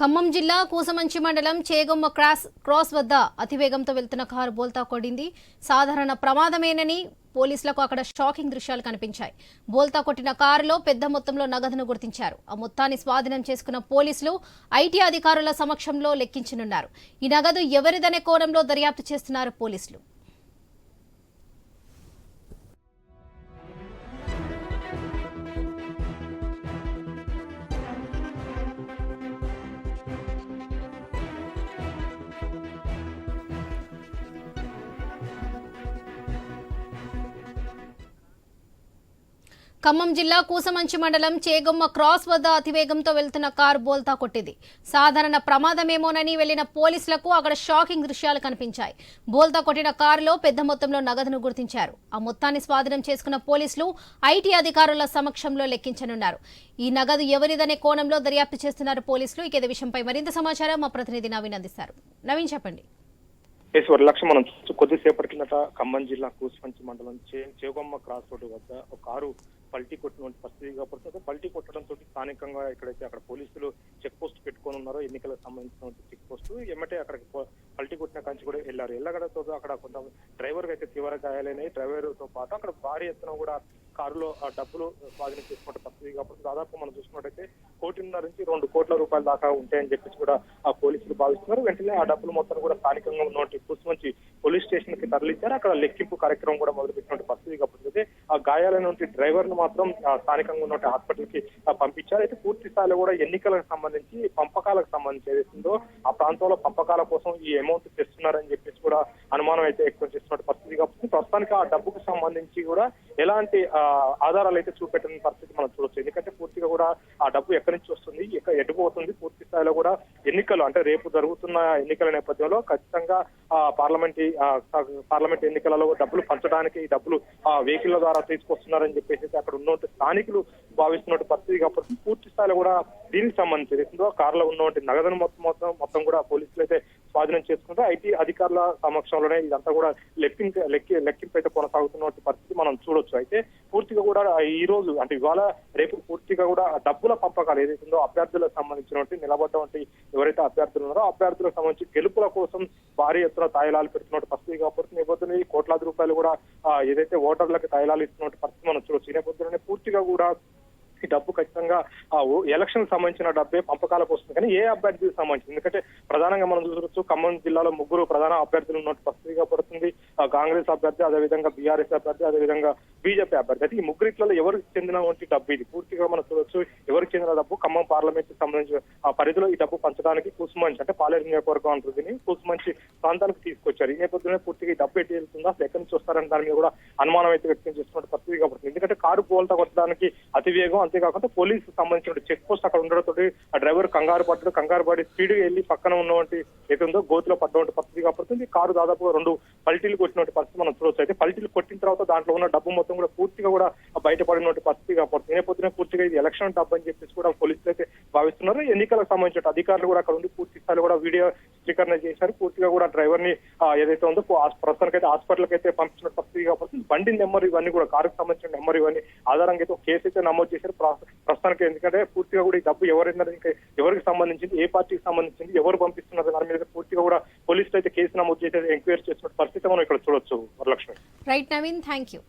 ఖమ్మం జిల్లా కూసమంచి మండలం చేగొమ్మ cross cross వద్ద అతివేగంతో వెళ్తున్న కారు బోల్తా కొడింది సాధారణ ప్రమాదమేనని పోలీసులకు అక్కడ షాకింగ్ దృశ్యాలు కనిపించాయి. బోల్తా కొట్టిన కారులో పెద్ద మొత్తంలో నగదును గుర్తించారు. ఆ మొత్తాన్ని స్వాధీనం చేసుకున్న పోలీసులు ఐటీ అధికారుల సమక్షంలో లెక్కించనున్నారు. ఈ నగదు ఎవరిదనే కోణంలో దర్యాప్తు చేస్తున్నారు పోలీసులు. ఖమ్మం జిల్లా కూసమంచి మండలం చేగొమ్మ క్రాస్ వద్ద అతివేగంతో వెళ్తున్న కారు బోల్తా కొట్టింది. సాధారణ ప్రమాదమేమోనని వెళ్ళిన పోలీసులకు అక్కడ షాకింగ్ దృశ్యాలు కనిపించాయి. బోల్తా కొట్టిన కారులో పెద్ద మొత్తంలో నగదును గుర్తించారు. ఆ మొత్తాన్ని స్వాధీనం చేసుకున్న పోలీసులు ఐటీ అధికారుల సమక్షంలో లెక్కించనున్నారు. ఈ నగదు ఎవరిదనే కోణంలో దర్యాప్తు చేస్తున్నారు పోలీసులు. ఇక విషయంపై మరింత సమాచారం మా ప్రతినిధి నవీన్ అందిస్తారు. నవీన్ చెప్పండి. ఎస్ వరలక్ష్మి మనం చూస్తూ కొద్దిసేపటి కిందట ఖమ్మం జిల్లా కూసుపంచి మండలం చే చేగొమ్మ క్రాస్ రోడ్డు వద్ద ఒక కారు పల్టీ కొట్టినటువంటి పరిస్థితి కాబట్టి పల్టీ కొట్టడంతో స్థానికంగా ఎక్కడైతే అక్కడ పోలీసులు చెక్ పోస్ట్ పెట్టుకొని ఉన్నారో ఎన్నికలకు సంబంధించినటువంటి చెక్ పోస్ట్ ఎమ్మటే అక్కడికి పల్టీ కొట్టిన కంచి కూడా వెళ్ళారు. వెళ్ళగడంతో అక్కడ కొంత డ్రైవర్ అయితే తీవ్ర గాయాలైనాయి. డ్రైవర్తో పాటు అక్కడ భారీ ఎత్తున కూడా కారులో ఆ డబ్బులు స్వాధీనం చేసుకుంటే పరిస్థితి కాబట్టి దాదాపు మనం చూసుకున్నట్టయితే కోటిన్నర నుంచి రెండు కోట్ల రూపాయల దాకా ఉంటాయని చెప్పేసి కూడా ఆ పోలీసులు భావిస్తున్నారు. వెంటనే ఆ డబ్బులు మొత్తం కూడా స్థానికంగా ఉన్నటువంటి నుంచి పోలీస్ స్టేషన్కి తరలించారు అక్కడ లెక్కింపు కార్యక్రమం కూడా మొదలుపెట్టినటువంటి పరిస్థితి కాబట్టి గాయాలైనటువంటి డ్రైవర్ను మాత్రం స్థానికంగా ఉన్నటువంటి హాస్పిటల్కి పంపించారు. అయితే పూర్తి స్థాయిలో కూడా ఎన్నికలకు సంబంధించి పంపకాలకు సంబంధించి ఏదైతుందో ఆ ప్రాంతంలో పంపకాల కోసం ఈ అమౌంట్ తెస్తున్నారని చెప్పేసి కూడా అనుమానం అయితే ఎక్కువ చేస్తున్న పరిస్థితి. కాబట్టి ప్రస్తుతానికి ఆ డబ్బుకు సంబంధించి కూడా ఎలాంటి ఆధారాలు అయితే చూపెట్టిన పరిస్థితి మనం చూడొచ్చు. ఎందుకంటే పూర్తిగా కూడా ఆ డబ్బు ఎక్కడి నుంచి వస్తుంది ఎక్కడ ఎటుపోతుంది పూర్తి స్థాయిలో కూడా ఎన్నికలు అంటే రేపు జరుగుతున్న ఎన్నికల నేపథ్యంలో ఖచ్చితంగా ఆ పార్లమెంట్ పార్లమెంట్ ఎన్నికలలో డబ్బులు పంచడానికి ఈ డబ్బులు ఆ వెహికల్ ద్వారా తీసుకొస్తున్నారని చెప్పేసి అక్కడ ఉన్నటువంటి స్థానికులు భావిస్తున్నటువంటి పరిస్థితి. కాబట్టి పూర్తి స్థాయిలో కూడా దీనికి సంబంధించి కార్లో ఉన్నటువంటి నగదును మొత్తం మొత్తం మొత్తం కూడా పోలీసులు అయితే స్వాధీనం చేసుకుంటే ఐటీ అధికారుల సమక్షంలోనే ఇదంతా కూడా లెక్కింపు లెక్కి లెక్కింపు అయితే కొనసాగుతున్నటువంటి పరిస్థితి మనం చూడొచ్చు. అయితే పూర్తిగా కూడా ఈ రోజు అంటే ఇవాళ రేపు పూర్తిగా కూడా డబ్బుల పంపకాలు ఏదైతుందో అభ్యర్థులకు సంబంధించినటువంటి నిలబడ్డటువంటి ఎవరైతే అభ్యర్థులు ఉన్నారో అభ్యర్థులకు సంబంధించి గెలుపుల కోసం భారీ ఎత్తున తాయిలాలు పెడుతున్న పరిస్థితి కాబట్టి నేపథ్యంలో ఈ కోట్లాది రూపాయలు కూడా ఏదైతే ఓటర్లకు తాయిలాలు ఇస్తున్న పరిస్థితి మనం చూడొచ్చు. ఈ నేపథ్యంలోనే పూర్తిగా కూడా ఈ డబ్బు ఖచ్చితంగా ఆ ఎలక్షన్ సంబంధించిన డబ్బే పంపకాలకు వస్తుంది. కానీ ఏ అభ్యర్థికి సంబంధించి? ఎందుకంటే ప్రధానంగా మనం చూడవచ్చు ఖమ్మం జిల్లాలో ముగ్గురు ప్రధాన అభ్యర్థులు ఉన్నట్టు పరిస్థితిగా పడుతుంది. కాంగ్రెస్ అభ్యర్థి అదేవిధంగా బీఆర్ఎస్ అభ్యర్థి అదేవిధంగా బీజేపీ అభ్యర్థి. అయితే ఈ ముగ్గురిట్లలో ఎవరికి చెందినటువంటి డబ్బు ఇది? పూర్తిగా మనం చూడొచ్చు. ఎవరికి చెందిన డబ్బు? ఖమ్మం పార్లమెంట్కి సంబంధించిన ఆ పరిధిలో ఈ డబ్బు పంచడానికి కూసుమంచి అంటే పాలేరు నియోజకవర్గం అంటుంది కూసుమంచి ప్రాంతానికి తీసుకొచ్చారు. ఈ నేపథ్యంలో పూర్తిగా ఈ డబ్బు ఎట్టి వెళ్తుందా అసలు ఎక్కడి నుంచి వస్తారని దాని మీద కూడా అనుమానం అయితే వ్యక్తం చేస్తున్న పరిస్థితి కాబట్టి. ఎందుకంటే కారు పోల్తా కొట్టడానికి అతివేగం అంతేకాకుండా పోలీసు సంబంధించిన చెక్ పోస్ట్ అక్కడ ఉండడంతో ఆ డ్రైవర్ కంగారు పడ్డాడు. కంగారు పడి స్పీడ్ వెళ్ళి పక్కన ఉన్నటువంటి ఏదో గోతిలో పడ్డటువంటి పరిస్థితి కారు దాదాపు రెండు పల్టీలు కొట్టినటువంటి పరిస్థితి మనం చూడవచ్చు అయితే పల్టీలు కొట్టిన తర్వాత దాంట్లో ఉన్న డబ్బు మొత్తం కూడా పూర్తిగా కూడా బయటపడినటువంటి పరిస్థితి కాబట్టి నేపథ్యంలో పూర్తిగా ఇది ఎలక్షన్ డబ్బు అని చెప్పేసి కూడా పోలీసులు అయితే భావిస్తున్నారు. ఎన్నికలకు సంబంధించిన అధికారులు కూడా అక్కడ ఉండి పూర్తి స్థాయిలో కూడా వీడియో చిత్రీకరణ చేశారు. పూర్తిగా కూడా డ్రైవర్ని ఏదైతే ఉందో ఆ- ప్రస్తుతానికైతే హాస్పిటల్ అయితే పంపించిన పరిస్థితి కాబట్టి బండి నెంబర్ ఇవన్నీ కూడా కారుకు సంబంధించిన నెంబర్ ఇవన్నీ ఆధారంగా అయితే కేసు అయితే నమోదు చేశారు. ప్రస్తుతానికి ఎందుకంటే పూర్తిగా కూడా ఈ డబ్బు ఎవరైనా ఇంకా ఎవరికి సంబంధించింది ఏ పార్టీకి సంబంధించింది ఎవరు పంపిస్తున్నారు దాని మీద పూర్తిగా కూడా పోలీసులు అయితే కేసు నమోదు చేసే ఎంక్వైరీ చేసిన పరిస్థితి మనం ఇక్కడ చూడొచ్చు Varalakshmi. Right Naveen thank you